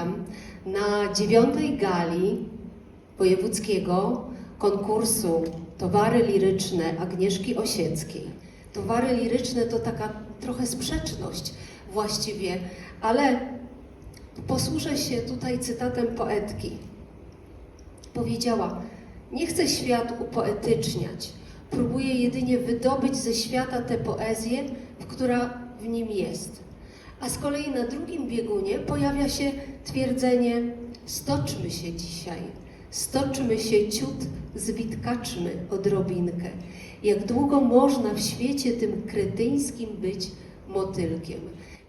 witam na dziewiątej gali wojewódzkiego konkursu Towary Liryczne Agnieszki Osieckiej. Towary liryczne to taka trochę sprzeczność właściwie, ale posłużę się tutaj cytatem poetki. Powiedziała: Nie chcę świat upoetyczniać, próbuję jedynie wydobyć ze świata tę poezję, która w nim jest. Kolei na drugim biegunie pojawia się twierdzenie: Stoczmy się dzisiaj, stoczmy się ciut, zwitkaczmy odrobinkę. Jak długo można w świecie tym kretyńskim być motylkiem?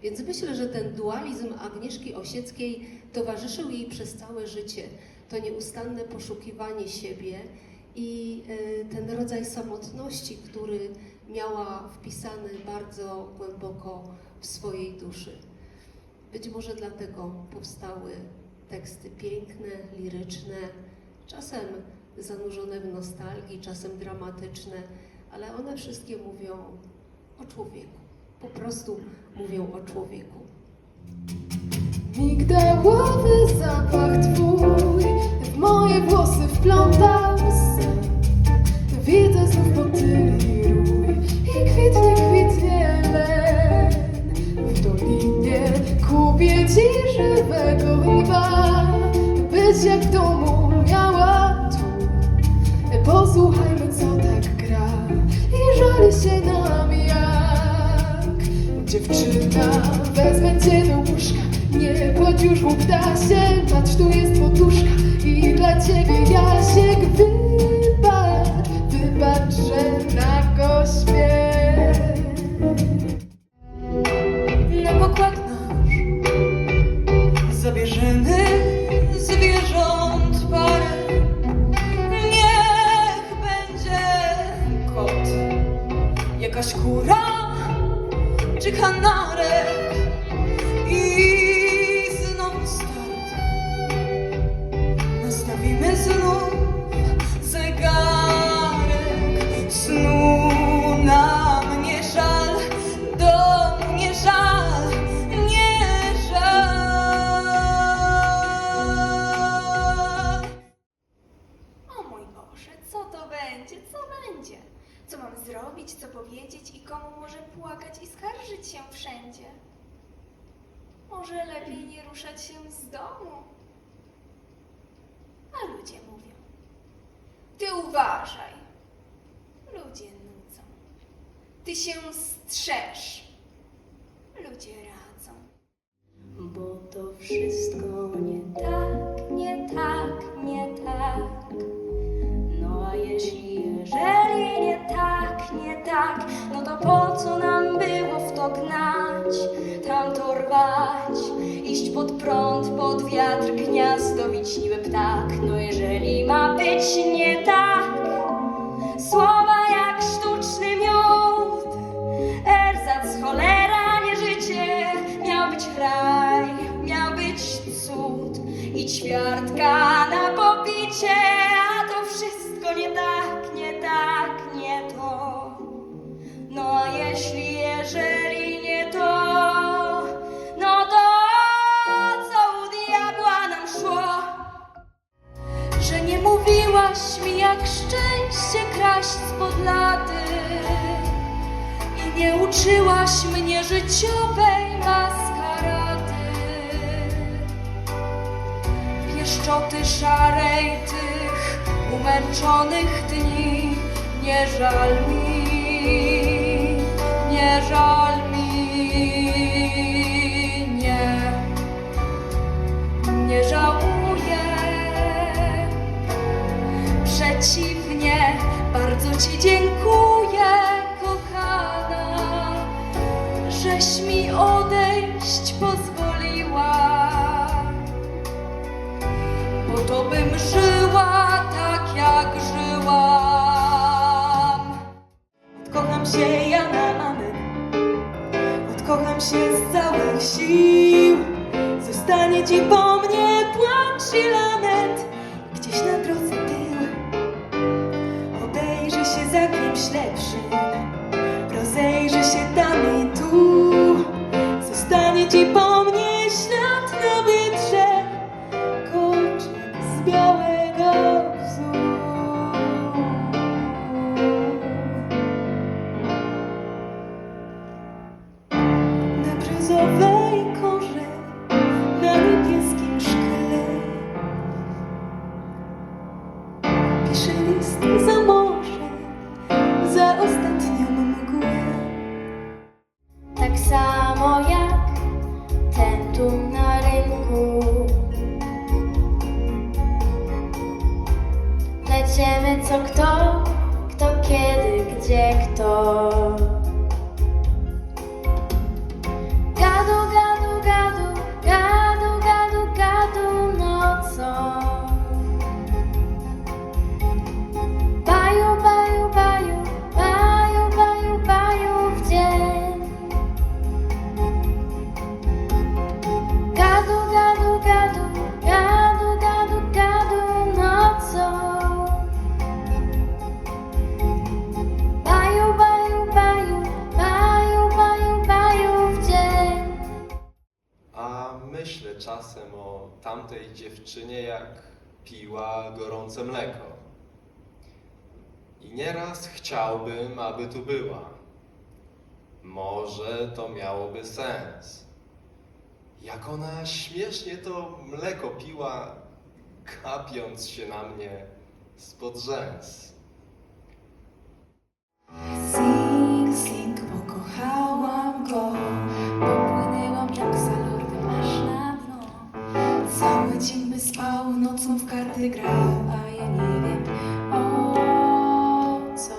Więc myślę, że ten dualizm Agnieszki Osieckiej towarzyszył jej przez całe życie. To nieustanne poszukiwanie siebie i e, ten rodzaj samotności, który miała wpisany bardzo głęboko w swojej duszy. Być może dlatego powstały teksty piękne, liryczne, czasem zanurzone w nostalgii, czasem dramatyczne, ale one wszystkie mówią o człowieku. Po prostu mówią o człowieku. Migdałowy zapach twój w moje włosy wplątał sen. Widzę znów motyli lwa, być jak w domu miała tu. Posłuchajmy co tak gra i żali się nam jak. Dziewczyna wezmę cię do łóżka. Nie płacz już łuk się patrz tu jest poduszka i dla ciebie Jasiek. Wybacz wybacz, że na go na pokład обижены będzie? Co będzie? Co mam zrobić, co powiedzieć i komu może płakać i skarżyć się wszędzie? Może lepiej nie ruszać się z domu? A ludzie mówią. Ty uważaj. Ludzie nudzą. Ty się strzeż. Ludzie radzą. Bo to wszystko nie rwać, iść pod prąd, pod wiatr, gniazdowić niby ptak. No jeżeli ma być nie tak, słowa jak sztuczny miód, erzac, cholera, nie życie, miał być raj, miał być cud i ćwiartka mówiłaś mi jak szczęście kraść spod laty i nie uczyłaś mnie życiowej maskarady. Pieszczoty szarej tych umęczonych dni, nie żal mi, nie żal mi, nie, nie żałuję. Bardzo Ci dziękuję, kochana, żeś mi odejść pozwoliła. Bo to bym żyła tak, jak żyłam. Odkocham się ja na amen. Odkocham się z całych sił. Zostanie ci po mnie płacz i lament. Lepszym. Rozejrzy się tam i tu. Zostanie ci po Będziemy co kto, kto kiedy, gdzie kto. O tamtej dziewczynie, jak piła gorące mleko. I nieraz chciałbym, aby tu była. Może to miałoby sens. Jak ona śmiesznie to mleko piła, kapiąc się na mnie spod rzęs. Sing, sing, pokochałam go dzień by spał, nocą w karty grał A ja nie wiem o co.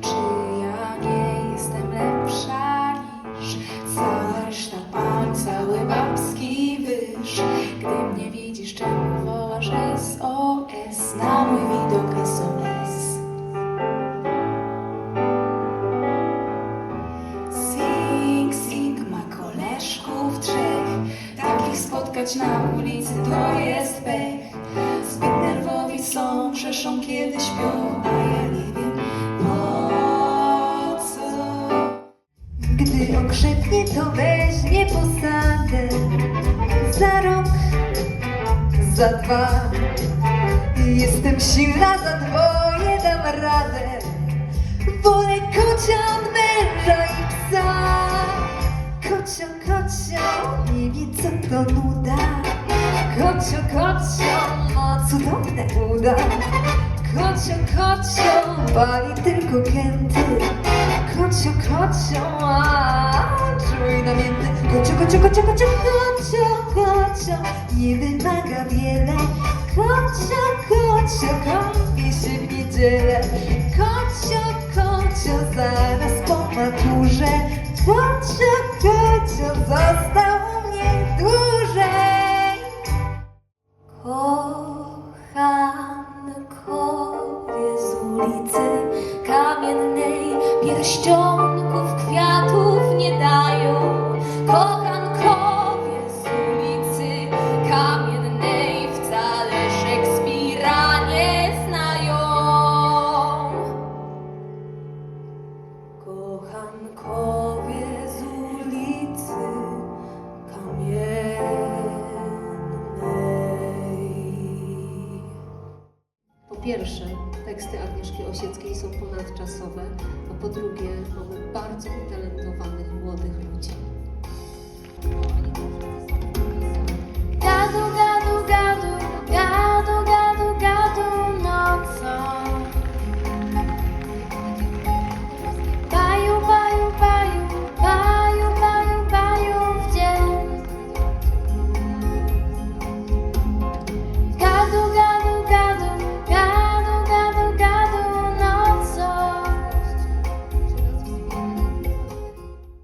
Czy ja nie jestem lepsza niż Cała reszta pań, cały babski wyż? Gdy mnie widzisz, czemu wołasz SOS Na mój widok SOS na ulicy to jest pech. Zbyt nerwowi są, przeszą kiedy śpią A ja nie wiem po co. Gdy okrzepnie, to weźmie posadę. Za rok, za dwa. Jestem silna, za dwoje dam radę. Wolę kocia męża i psa. Kocio, kocio, nie wie co to nuda Kocio, kocio, ma cudowne uda Kocio, kocio, pali tylko kęty Kocio, kocio, a czuj namiętny Kocio, kocio, kocio, kocio, kocio, kocio Nie wymaga wiele Kocio, kocio, kąpie się w teksty Agnieszki Osieckiej są ponadczasowe, a po drugie, mamy bardzo utalentowanych młodych ludzi.